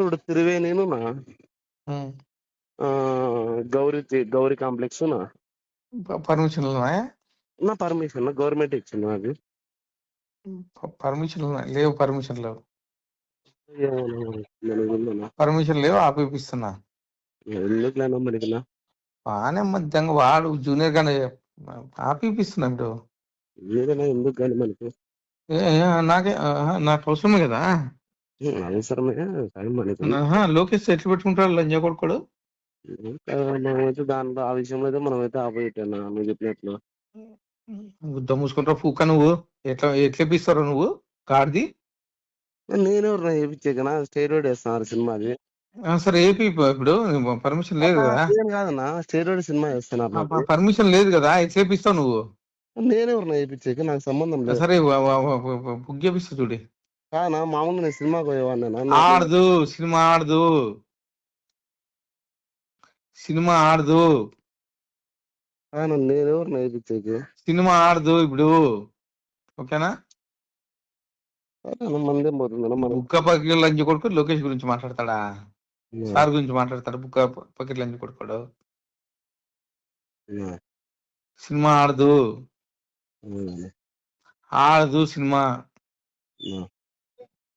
ఇప్పుడు త్రివేణిను నా ఉమ్. ఆ, గౌరీ గౌరీ కాంప్లెక్స్ నా? ప- పర్మిషన్లు ఉన్నాయా నా పర్మిషన్ గవర్నమెంట్ ఇచ్చింది నాకు ప- పర్మిషన్లు ఉన్నాయి లేవు పర్మిషన్ లేవు. పర్మిషన్ లేవు ఆపిపిస్తున్నా. ఎందుకు లేనా మనకి నా? బాగానే మధ్యంగా వాడు జూనియర్ గానే ఆపిపిస్తున్నా ఇప్పుడు ఎందుకు కానీ మనకి? నాకే నాకు అవసరమే కదా? అవసరమే ఆహా, లోకేష్ ఎట్లా పెట్టుకుంటాడు లంజా కొడుకోడు? మనమైతే దాంట్లో ఆ విషయంలో అయితే మనమైతే ఆపోయిట్టా నువ్వు చెప్పినట్లు. గుద్ద మూసుకుంటావు పూక నువ్వు? ఎట్లా ఎట్లా ఇప్పిస్తావు నువ్వు? కార్ది? నేనెవరు వేయించాకనా స్టేరోడ్ వేస్తున్నారు సినిమాది. ఆ, సరే ఏపీ ఇప్పు- ఇప్పుడు పర్మిషన్ లేదు కదా? నేను కాదన్నా స్టేరోడ్ సినిమా వేస్తున్నారు నాకు పర్మిషన్ లేదు కదా? ఎట్లా ఇప్పిస్తావు నువ్వు? నేనెవరు వేయించాక నాకు సంబంధం లేదు. సరే బుక్ చేపిస్తా చూడి. కానా? మామూలు నేను సినిమాకి పోయేవాడినా ఆడదు సినిమా ఆడదు. సినిమా ఆడదు. నేనెవరు వేయించాక సినిమా ఆడదు ఇప్పుడు. ఓకేనా? మందే బుక్క పకెట్ లంచ్ కొడుకు లోకేష్ గురించి మాట్లాడతాడా? సార్ గురించి మాట్లాడతాడు? బుక్క పకెట్ లంచ్ కొడుకోడు. సినిమా ఆడదు. ఆడదు సినిమా.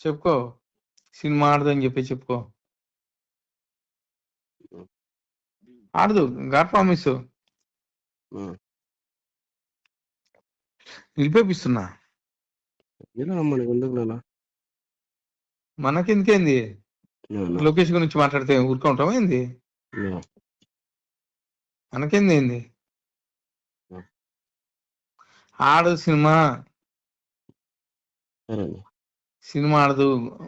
చెప్పుకో సినిమా ఆడదు అని చెప్పి చెప్పుకో ఆడదు గాడ్ ప్రామిస్. నిలిపేపిస్తున్నా ఇలా మనకి ఎందుకు నాన్న? మనకెందుకేంది అవునా? లోకేష్ గురించి మాట్లాడితే ఊరుకుంటాం ఏంది. మనకేంది ఏంది. ఆడు సినిమా. సినిమా ఆడదు.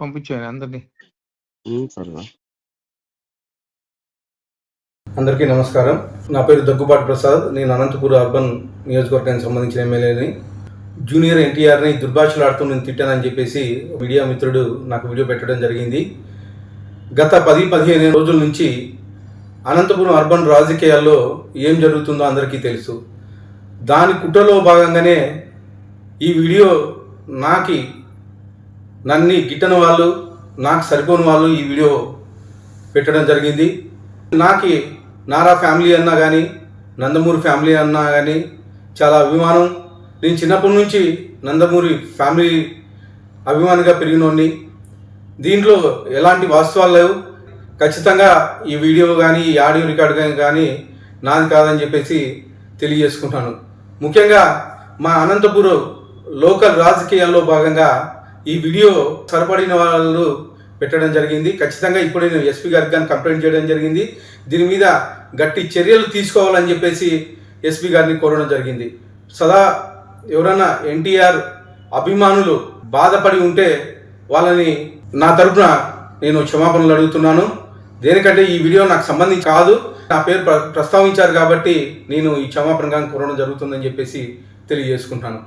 పంపించాను అందరినీ. అందరికీ నమస్కారం. నా పేరు దగ్గుబాటి ప్రసాద్. నేను అనంతపురం అర్బన్ నియోజకవర్గానికి సంబంధించిన ఎమ్మెల్యేని. జూనియర్ ఎన్టీఆర్ని దుర్భాషలాడుతూ నేను తిట్టానని చెప్పేసి మీడియా మిత్రుడు నాకు వీడియో పెట్టడం జరిగింది. గత పది పదిహేను రోజుల నుంచి అనంతపురం అర్బన్ రాజకీయాల్లో ఏం జరుగుతుందో అందరికీ తెలుసు. దాని కుట్రలో భాగంగానే ఈ వీడియో నాకి నన్ని గిట్టని వాళ్ళు నాకు సరిపోని వాళ్ళు ఈ వీడియో పెట్టడం జరిగింది. నాకి నారా ఫ్యామిలీ అన్నా కానీ నందమూరి ఫ్యామిలీ అన్నా కానీ చాలా అభిమానం. నేను చిన్నప్పటి నుంచి నందమూరి ఫ్యామిలీ అభిమానిగా పెరిగినోడిని. దీంట్లో ఎలాంటి వాస్తవాలు లేవు. ఖచ్చితంగా ఈ వీడియో కానీ ఈ ఆడియో రికార్డ్ కానీ నాది కాదని చెప్పేసి తెలియజేసుకుంటాను. ముఖ్యంగా మా అనంతపురం లోకల్ రాజకీయాల్లో భాగంగా ఈ వీడియో సరిపడిన వాళ్ళు పెట్టడం జరిగింది. ఖచ్చితంగా ఇప్పుడు నేను ఎస్పీ గారికి కానీ కంప్లైంట్ చేయడం జరిగింది. దీని మీద గట్టి చర్యలు తీసుకోవాలని చెప్పేసి ఎస్పీ గారిని కోరడం జరిగింది. సదా ఎవరైనా ఎన్టీఆర్ అభిమానులు బాధపడి ఉంటే వాళ్ళని నా తరపున నేను క్షమాపణలు అడుగుతున్నాను. దేనికంటే ఈ వీడియో నాకు సంబంధించి కాదు. నా పేరు ప్రస్తావించారు కాబట్టి నేను ఈ క్షమాపణ కానీ కోరడం జరుగుతుందని చెప్పేసి తెలియజేసుకుంటాను.